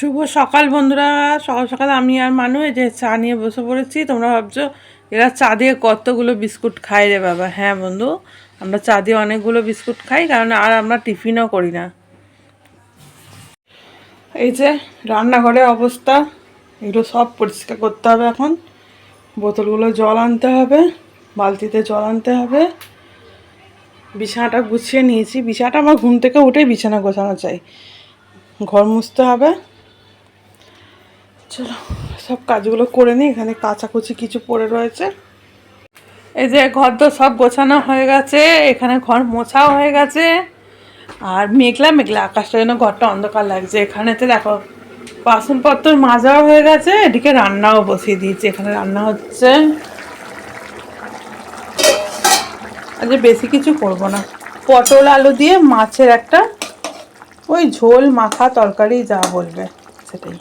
শুভ সকাল বন্ধুরা। সকাল সকাল আমি আর মানু যে চা নিয়ে বসে পড়েছি। তোমরা ভাবছ, এরা চা দিয়ে কতগুলো বিস্কুট খাই রে বাবা। হ্যাঁ বন্ধু, আমরা চা দিয়ে অনেকগুলো বিস্কুট খাই, কারণ আর আমরা টিফিনও করি না। এই যে রান্নাঘরের অবস্থা, এগুলো সব পরিষ্কার করতে হবে এখন। বোতলগুলো জল আনতে হবে, বালতিতে জল আনতে হবে। বিছানাটা গুছিয়ে নিয়েছি। বিছানাটা আমার ঘুম থেকে উঠেই বিছানা গোছানো চাই। ঘর মুছতে হবে। চলো, সব কাজগুলো করে নিই, এখানে কাচাকুচি কিছু পড়ে রয়েছে। এই যে ঘর তো সব গোছানো হয়ে গেছে, এখানে ঘর মোছাও হয়ে গেছে। আর মেঘলা মেঘলা আকাশটা যেন ঘরটা অন্ধকার লাগছে। এখানেতে দেখো, বাসনপত্র মাজাও হয়ে গেছে, এদিকে রান্নাও বসিয়ে দিয়েছি, এখানে রান্না হচ্ছে। আজ বেশি কিছু করব না। পটল আলু দিয়ে মাছের একটা, ওই ঝোল, মাখা তরকারি যা বলবে, সেটাই।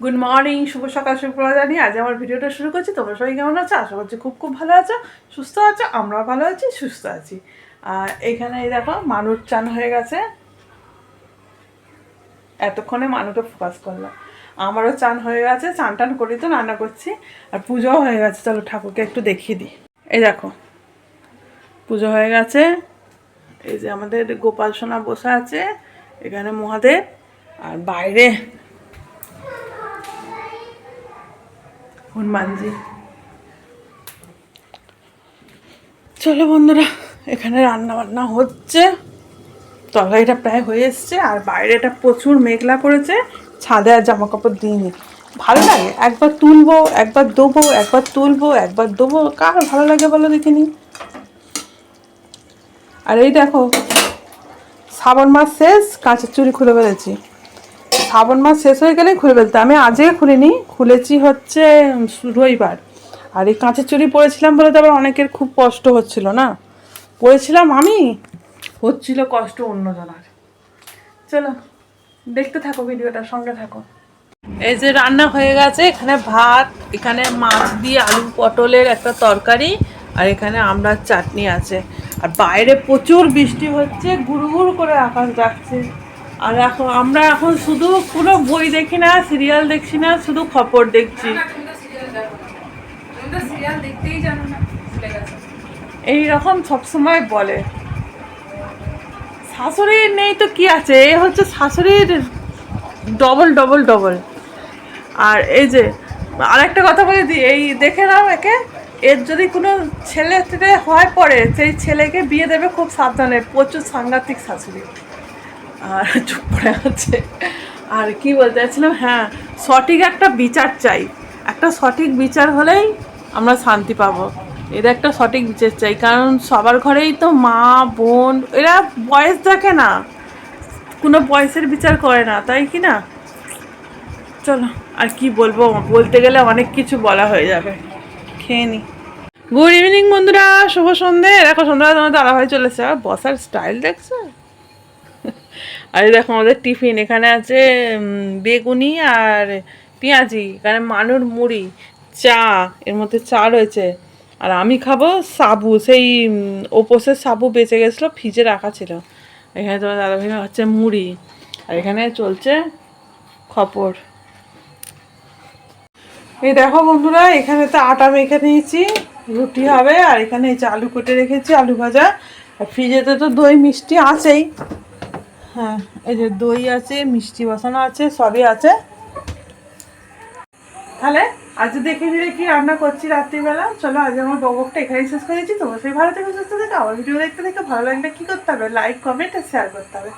গুড মর্নিং শুভ সকাল শুভ্রতা জানি আজ আমার ভিডিওটা শুরু করছি। তোমরা সবাই কেমন আছো? আশা করছি খুব খুব ভালো আছো, সুস্থ আছো, আমরাও ভালো আছি, সুস্থ আছি। আর এখানে এই দেখো মানুষ চান হয়ে গেছে। এতক্ষণে মানুষটা ফোকাস করলাম। আমারও চান হয়ে গেছে, চান টান করি তো, রান্না করছি। আর পুজোও হয়ে গেছে, চলো ঠাকুরকে একটু দেখিয়ে দিই। এই দেখো, পুজো হয়ে গেছে। এই যে আমাদের গোপাল সোনা বসে আছে, এখানে মহাদেব। আর বাইরে হনুমানজি চলো বন্ধুরা, এখানে রান্না বান্না হচ্ছে। তরকারিটা প্রায় হয়ে এসছে, আর বাইরেটা প্রচুর মেঘলা করেছে। ছাদে আর জামা কাপড় দিইনি। ভালো লাগে, একবার তুলবো, একবার দেবো, একবার তুলবো, একবার দেবো। কার ভালো লাগে বলো দেখিনি আর এই দেখো শ্রাবণ মাস শেষ, কাঁচের চুড়ি খুলে ফেলেছি। শ্রাবণ মাস শেষ হয়ে গেলেই খুলে ফেলতে আমি আজকে খুলিনি খুলেছি হচ্ছে রবিবার। আর এই কাঁচের চুড়ি পরেছিলাম বলে তো আবার অনেকের খুব কষ্ট হচ্ছিল না? পরেছিলাম আমি? হচ্ছিল কষ্ট অন্যজনের। চলো দেখতে থাকো ভিডিওটার সঙ্গে থাকো। এই যে রান্না হয়ে গেছে এখানে ভাত এখানে মাছ দিয়ে আলু পটলের একটা তরকারি আর এখানে আমড়ার চাটনি আছে। আর বাইরে প্রচুর বৃষ্টি হচ্ছে গুড় গুড় করে আকাশ ডাকছে। আর এখন আমরা এখন শুধু কোনো বই দেখি না সিরিয়াল দেখছি না শুধু খবর দেখছি। এই রকম সবসময় বলে। শাশুড়ির নেই তো কি আছে? এ হচ্ছে শাশুড়ির ডবল ডবল ডবল আর এই যে আরেকটা কথা বলে দিই এই দেখে নাও একে। এর যদি কোনো ছেলে হয় পরে সেই ছেলেকে বিয়ে দেবে খুব সাবধানে প্রচুর সাংঘাতিক শাশুড়ি। আর চুপ করে আছে। আর কি বলতে চাইছিলাম হ্যাঁ সঠিক একটা বিচার চাই। একটা সঠিক বিচার হলেই আমরা শান্তি পাবো। এর একটা সঠিক বিচার চাই, কারণ সবার ঘরেই তো মা, বোন, এরা বয়স দেখে না। কোনো বয়সের বিচার করে না, তাই কি না? চলো, আর কি বলব? বলতে গেলে অনেক কিছু বলা হয়ে যাবে। খেয়ে নি। গুড ইভিনিং বন্ধুরা, শুভ সন্ধে। দেখো সন্ধ্যা তোমার দাদাভাই চলেছে। আর বসার স্টাইল দেখছ? আর দেখো আমাদের টিফিন, এখানে আছে বেগুনি আর পেঁয়াজি, এখানে মানুর মুড়ি, চা, এর মধ্যে চা রয়েছে। আর আমি খাব সাবু, সেই ওপোসের সাবু বেঁচে গেছিল, ফ্রিজে রাখা ছিল। এখানে তোমার দাদাভাই হচ্ছে মুড়ি। আর এখানে চলছে খপর। এই দেখো বন্ধুরা, এখানে তো আটা মেখে নিয়েছি, রুটি হবে, আর এখানে এই যে আলু কেটে রেখেছি, আলু ভাজা। আর ফ্রিজেতে তো দই মিষ্টি আছেই। হ্যাঁ এই যে দই আছে, মিষ্টি বসানো আছে, সবই আছে। তাহলে আজ দেখে দিলে কি রান্না করছি রাত্রিবেলা? চলো আজ আমার বকটা এখানেই শেষ করেছি তোমার সেই ভালো থেকে, সুস্থ থেকে, আমার ভিডিও দেখতে দেখতে ভালো লাগলে কি করতে হবে? লাইক কমেন্ট আর শেয়ার করতে হবে।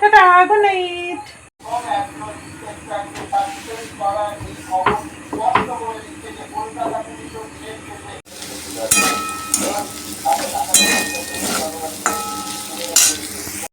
Tata good night